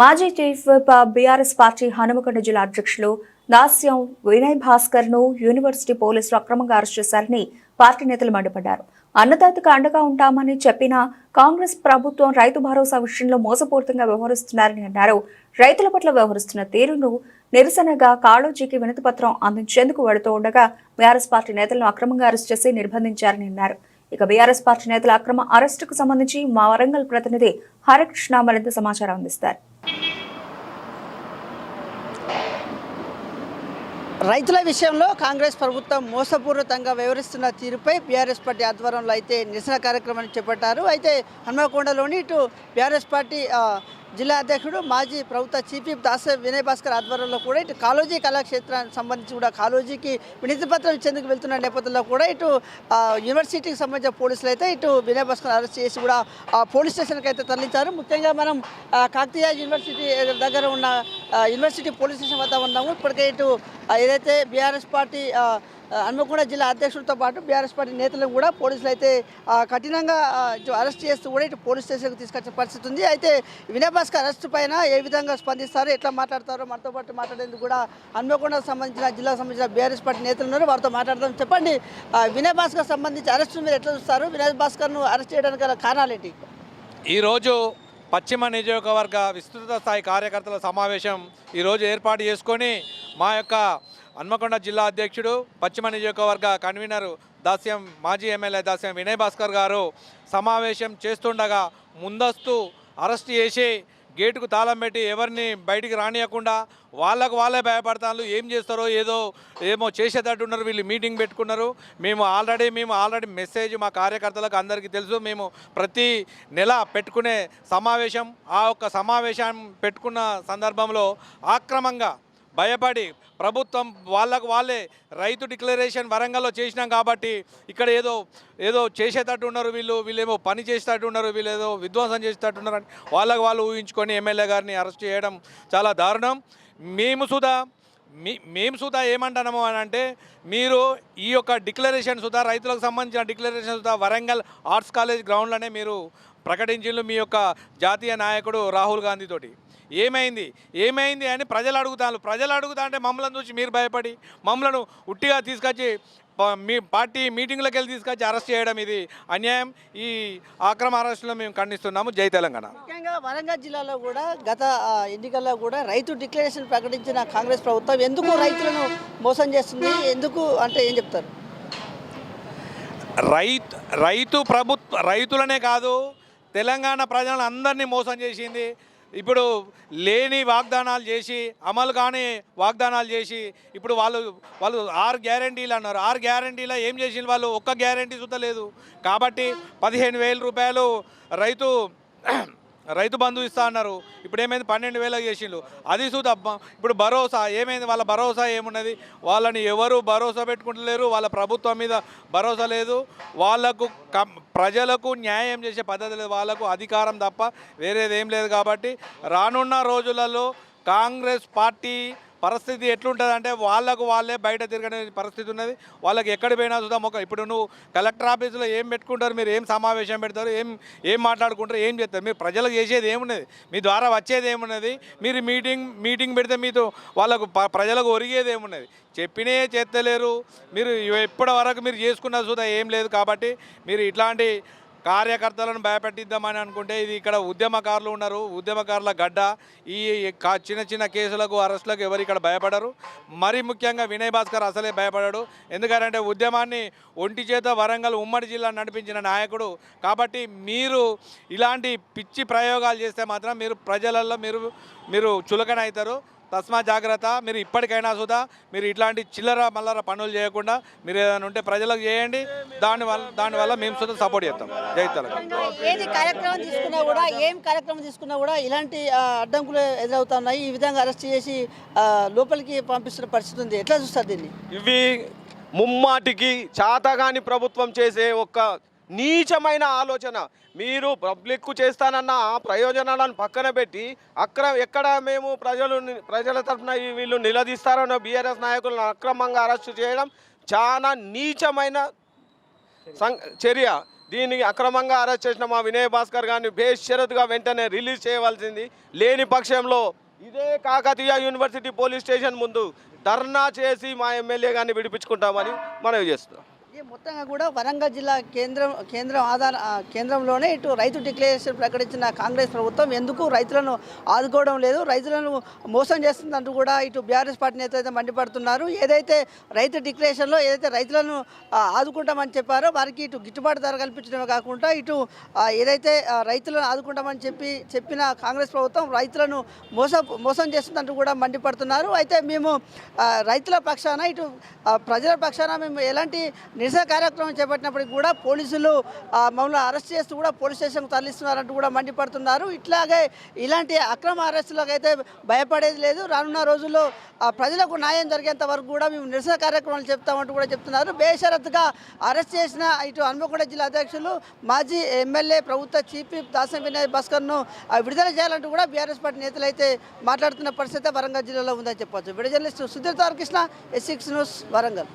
మాజీ chief BRS party Hanumakonda జిల్లా అధ్యక్షులు దాస్యం వినయ్ భాస్కర్ను యూనివర్సిటీ పోలీసులు అక్రమంగా అరెస్ట్ చేశారని పార్టీ నేతలు మండిపడ్డారు. అన్నదాతకు అండగా ఉంటామని చెప్పిన కాంగ్రెస్ ప్రభుత్వం రైతు భరోసా విషయంలో మోసపూరితంగా వ్యవహరిస్తున్నారని అన్నారు. రైతుల పట్ల వ్యవహరిస్తున్న తీరును నిరసనగా కాళోజీకి వినతిపత్రం అందించేందుకు వెడుతూ ఉండగా బీఆర్ఎస్ పార్టీ నేతలను అక్రమంగా అరెస్ట్ చేసి నిర్బంధించారని అన్నారు. ఇక బీఆర్ఎస్ పార్టీ నేతల అక్రమ అరెస్టుకు సంబంధించి మా వరంగల్ ప్రతినిధి హరికృష్ణ మరింత సమాచారం అందిస్తారు. రైతుల విషయంలో కాంగ్రెస్ ప్రభుత్వం మోసపూరితంగా వ్యవహరిస్తున్న తీరుపై బీఆర్ఎస్ పార్టీ ఆధ్వర్యంలో అయితే నిరసన కార్యక్రమాన్ని చేపట్టారు. అయితే హన్మకొండలోని ఇటు బీఆర్ఎస్ పార్టీ జిల్లా అధ్యక్షుడు మాజీ ప్రభుత్వ చీఫ్ విప్ దాస వినయ్ భాస్కర్ ఆధ్వర్యంలో కూడా ఇటు కాలోజీ కళాక్షేత్రానికి సంబంధించి కూడా కాలోజీకి వినతి పత్రం ఇచ్చేందుకు వెళ్తున్న నేపథ్యంలో కూడా ఇటు యూనివర్సిటీకి సంబంధించిన పోలీసులు అయితే ఇటు వినయ్ భాస్కర్ అరెస్ట్ చేసి కూడా ఆ, పోలీస్ స్టేషన్కి అయితే తరలించారు. ముఖ్యంగా మనం కాకతీయ యూనివర్సిటీ దగ్గర ఉన్న యూనివర్సిటీ పోలీస్ స్టేషన్ వద్ద ఉన్నాము. ఇప్పటికే ఇటు ఏదైతే బీఆర్ఎస్ పార్టీ హన్మకొండ జిల్లా అధ్యక్షుడితో పాటు బీఆర్ఎస్ పార్టీ నేతలను కూడా పోలీసులు అయితే కఠినంగా అరెస్ట్ చేస్తూ కూడా ఇటు పోలీస్ స్టేషన్కి తీసుకొచ్చే పరిస్థితి ఉంది. అయితే వినయ్ భాస్కర్ అరెస్ట్ పైన ఏ విధంగా స్పందిస్తారో ఎట్లా మాట్లాడతారో మనతో పాటు మాట్లాడేందుకు కూడా హన్మకొండకు సంబంధించిన జిల్లాకు సంబంధించిన బీఆర్ఎస్ పార్టీ నేతలు ఉన్నారు. వారితో మాట్లాడదాం. చెప్పండి ఆ, వినయ్ భాస్కర్ సంబంధించి అరెస్ట్ మీరు ఎట్లా చూస్తారు? వినయ్ భాస్కర్ను అరెస్ట్ చేయడానికి గల కారణాలు ఏంటి? ఈరోజు పశ్చిమ నియోజకవర్గ విస్తృత స్థాయి కార్యకర్తల సమావేశం ఈరోజు ఏర్పాటు చేసుకొని మా యొక్క హన్మకొండ జిల్లా అధ్యక్షుడు పశ్చిమ నియోజకవర్గ కన్వీనర్ దాస్యం మాజీ ఎమ్మెల్యే దాస్యం వినయ్ భాస్కర్ గారు సమావేశం చేస్తుండగా ముందస్తు అరెస్ట్ చేసి గేటుకు తాళం పెట్టి ఎవరిని బయటికి రానియకుండా వాళ్ళకు వాళ్ళే భయపడతాను ఏం చేస్తారో ఏదో ఏమో చేసేటట్టు ఉన్నారు వీళ్ళు మీటింగ్ పెట్టుకున్నారు. మేము ఆల్రెడీ మేము ఆల్రెడీ మెసేజ్ మా కార్యకర్తలకు అందరికీ తెలుసు. మేము ప్రతి నెల పెట్టుకునే సమావేశం ఆ యొక్క సమావేశం పెట్టుకున్న సందర్భంలో ఆక్రమంగా భయపడి ప్రభుత్వం వాళ్ళకు వాళ్ళే రైతు డిక్లరేషన్ వరంగల్లో చేసినాం కాబట్టి ఇక్కడ ఏదో ఏదో చేసేటట్టు ఉన్నారు వీళ్ళు వీళ్ళేమో పని చేసేటట్టు ఉన్నారు వీళ్ళు ఏదో విధ్వంసం చేసేటట్టు ఉన్నారు అని వాళ్ళకు వాళ్ళు ఊహించుకొని ఎమ్మెల్యే గారిని అరెస్ట్ చేయడం చాలా దారుణం. మేము సుధా మీ మేము సుధా ఏమంటున్నాము అని అంటే మీరు ఈ యొక్క డిక్లరేషన్ సుధా రైతులకు సంబంధించిన డిక్లరేషన్ సుధా వరంగల్ ఆర్ట్స్ కాలేజ్ గ్రౌండ్లోనే మీరు ప్రకటించిండ్రు మీ యొక్క జాతీయ నాయకుడు రాహుల్ గాంధీ తోటి ఏమైంది? ఏమైంది అని ప్రజలు అడుగుతారు ప్రజలు అడుగుతా అంటే మమ్మల్ని చూసి మీరు భయపడి మమ్మల్ని ఉట్టిగా తీసుకొచ్చి మీ పార్టీ మీటింగ్లకు వెళ్ళి తీసుకొచ్చి అరెస్ట్ చేయడం ఇది అన్యాయం. ఈ అక్రమ అరెస్టులో మేము ఖండిస్తున్నాము. జై తెలంగాణ. ముఖ్యంగా వరంగల్ జిల్లాలో కూడా గత ఎన్నికల్లో కూడా రైతు డిక్లరేషన్ ప్రకటించిన కాంగ్రెస్ ప్రభుత్వం ఎందుకు రైతులను మోసం చేస్తుంది? ఎందుకు అంటే ఏం చెప్తారు? రైతు రైతు ప్రభుత్వ రైతులనే కాదు తెలంగాణ ప్రజలను అందరినీ మోసం చేసింది. ఇప్పుడు లేని వాగ్దానాలు చేసి అమలు కాని వాగ్దానాలు చేసి ఇప్పుడు వాళ్ళు వాళ్ళు ఆరు గ్యారంటీలు అన్నారు. ఆరు గ్యారంటీలో ఏం చేసింది వాళ్ళు? ఒక్క గ్యారంటీ చూడలేదు కాబట్టి పదిహేను వేల రూపాయలు రైతు రైతు బంధు ఇస్తా అన్నారు. ఇప్పుడు ఏమైంది? పన్నెండు వేలకు చేసిండు అది చూద్దాం. ఇప్పుడు భరోసా ఏమైంది? వాళ్ళ భరోసా ఏమున్నది? వాళ్ళని ఎవరు భరోసా పెట్టుకుంటలేరు. వాళ్ళ ప్రభుత్వం మీద భరోసా లేదు. వాళ్ళకు ప్రజలకు న్యాయం చేసే పద్ధతి లేదు. వాళ్ళకు అధికారం తప్ప వేరేది ఏం లేదు కాబట్టి రానున్న రోజులలో కాంగ్రెస్ పార్టీ పరిస్థితి ఎట్లుంటుంది అంటే వాళ్ళకు వాళ్ళే బయట తిరగనే పరిస్థితి ఉన్నది. వాళ్ళకి ఎక్కడ పోయినా చూద్దాం. ఒక ఇప్పుడు నువ్వు కలెక్టర్ ఆఫీసులో ఏం పెట్టుకుంటారు? మీరు ఏం సమావేశం పెడతారు? ఏం ఏం మాట్లాడుకుంటారు? ఏం చేస్తారు? మీరు ప్రజలకు చేసేది ఏమున్నది? మీ ద్వారా వచ్చేది ఏమున్నది? మీరు మీటింగ్ మీటింగ్ పెడితే మీతో వాళ్ళకు ప్రజలకు ఒరిగేది ఏమున్నది? చెప్పినే చేస్తలేరు. మీరు ఇప్పటి వరకు మీరు చేసుకున్న చూద్దాం. ఏం లేదు కాబట్టి మీరు ఇట్లాంటి కార్యకర్తలను భయపెట్టిద్దామని అనుకుంటే ఇది ఇక్కడ ఉద్యమకారులు ఉన్నారు. ఉద్యమకారుల గడ్డ. ఈ చిన్న చిన్న కేసులకు అరెస్టులకు ఎవరు ఇక్కడ భయపడరు. మరీ ముఖ్యంగా వినయ్ భాస్కర్ అసలే భయపడాడు. ఎందుకంటే ఉద్యమాన్ని ఒంటి చేత వరంగల్ ఉమ్మడి జిల్లా నడిపించిన నాయకుడు. కాబట్టి మీరు ఇలాంటి పిచ్చి ప్రయోగాలు చేస్తే మాత్రం మీరు ప్రజలలో మీరు మీరు చులకన అవుతారు తస్మా జాగ్రత్త. మీరు ఇప్పటికైనా సుధా మీరు ఇట్లాంటి చిల్లర మల్లర పనులు చేయకుండా మీరు ఏదైనా ఉంటే ప్రజలకు చేయండి. దానివల్ల దానివల్ల మేము సుధా సపోర్ట్ చేస్తాం. జై తెలంగాణ. ఏది కార్యక్రమం తీసుకున్నా కూడా ఏం కార్యక్రమం తీసుకున్నా కూడా ఇలాంటి అడ్డంకులు ఎదురవుతున్నాయి. ఈ విధంగా అరెస్ట్ చేసి లోపలికి పంపిస్తున్న పరిస్థితి ఉంది. ఎట్లా చూస్తారు దీన్ని? ఇవి ముమ్మాటికి చాతగాని ప్రభుత్వం చేసే ఒక నీచమైన ఆలోచన. మీరు పబ్లిక్కు చేస్తానన్న ఆ ప్రయోజనాలను పక్కన పెట్టి అక్ర ఎక్కడ మేము ప్రజలు ప్రజల తరఫున వీళ్ళు నిలదీస్తారన్న బీఆర్ఎస్ నాయకులను అక్రమంగా అరెస్టు చేయడం చాలా నీచమైన సం చర్య. దీనికి అక్రమంగా అరెస్ట్ చేసిన మా వినయ్ భాస్కర్ గారిని బేషరత్గా వెంటనే రిలీజ్ చేయవలసింది లేని పక్షంలో ఇదే కాకతీయ యూనివర్సిటీ పోలీస్ స్టేషన్ ముందు ధర్నా చేసి మా ఎమ్మెల్యే గారిని విడిపించుకుంటామని మనవి చేస్తున్నాం. మొత్తంగా కూడా వరంగల్ జిల్లా కేంద్రం కేంద్రం ఆధార కేంద్రంలోనే ఇటు రైతు డిక్లరేషన్ ప్రకటించిన కాంగ్రెస్ ప్రభుత్వం ఎందుకు రైతులను ఆదుకోవడం లేదు రైతులను మోసం చేస్తుందంటూ కూడా ఇటు బీఆర్ఎస్ పార్టీ నేతలు అయితే మండిపడుతున్నారు. ఏదైతే రైతు డిక్లరేషన్లో ఏదైతే రైతులను ఆదుకుంటామని చెప్పారో వారికి ఇటు గిట్టుబాటు ధర కల్పించడమే కాకుండా ఇటు ఏదైతే రైతులను ఆదుకుంటామని చెప్పి చెప్పిన కాంగ్రెస్ ప్రభుత్వం రైతులను మోసం మోసం చేస్తుందంటూ కూడా మండిపడుతున్నారు. అయితే మేము రైతుల పక్షాన ఇటు ప్రజల పక్షాన మేము ఎలాంటి నిరసన కార్యక్రమం చేపట్టినప్పటికీ కూడా పోలీసులు మమ్మల్ని అరెస్ట్ చేస్తూ కూడా పోలీస్ స్టేషన్కు తరలిస్తున్నారంటూ కూడా మండిపడుతున్నారు. ఇట్లాగే ఇలాంటి అక్రమ అరెస్టులకు అయితే భయపడేది లేదు. రానున్న రోజుల్లో ఆ, ప్రజలకు న్యాయం జరిగేంత వరకు కూడా మేము నిరసన కార్యక్రమాలు చెప్తామంటూ కూడా చెప్తున్నారు. బేషరత్తుగా అరెస్ట్ చేసిన ఇటు హన్మకొండ జిల్లా అధ్యక్షులు మాజీ ఎమ్మెల్యే ప్రభుత్వ చీఫ్ విప్ దాసం వినయ్ భాస్కర్ను విడుదల చేయాలంటూ కూడా బీఆర్ఎస్ పార్టీ నేతలు అయితే మాట్లాడుతున్న పరిస్థితి వరంగల్ జిల్లాలో ఉందని చెప్పొచ్చు. విడుదల Sudheer Tarakrishna S six news Warangal.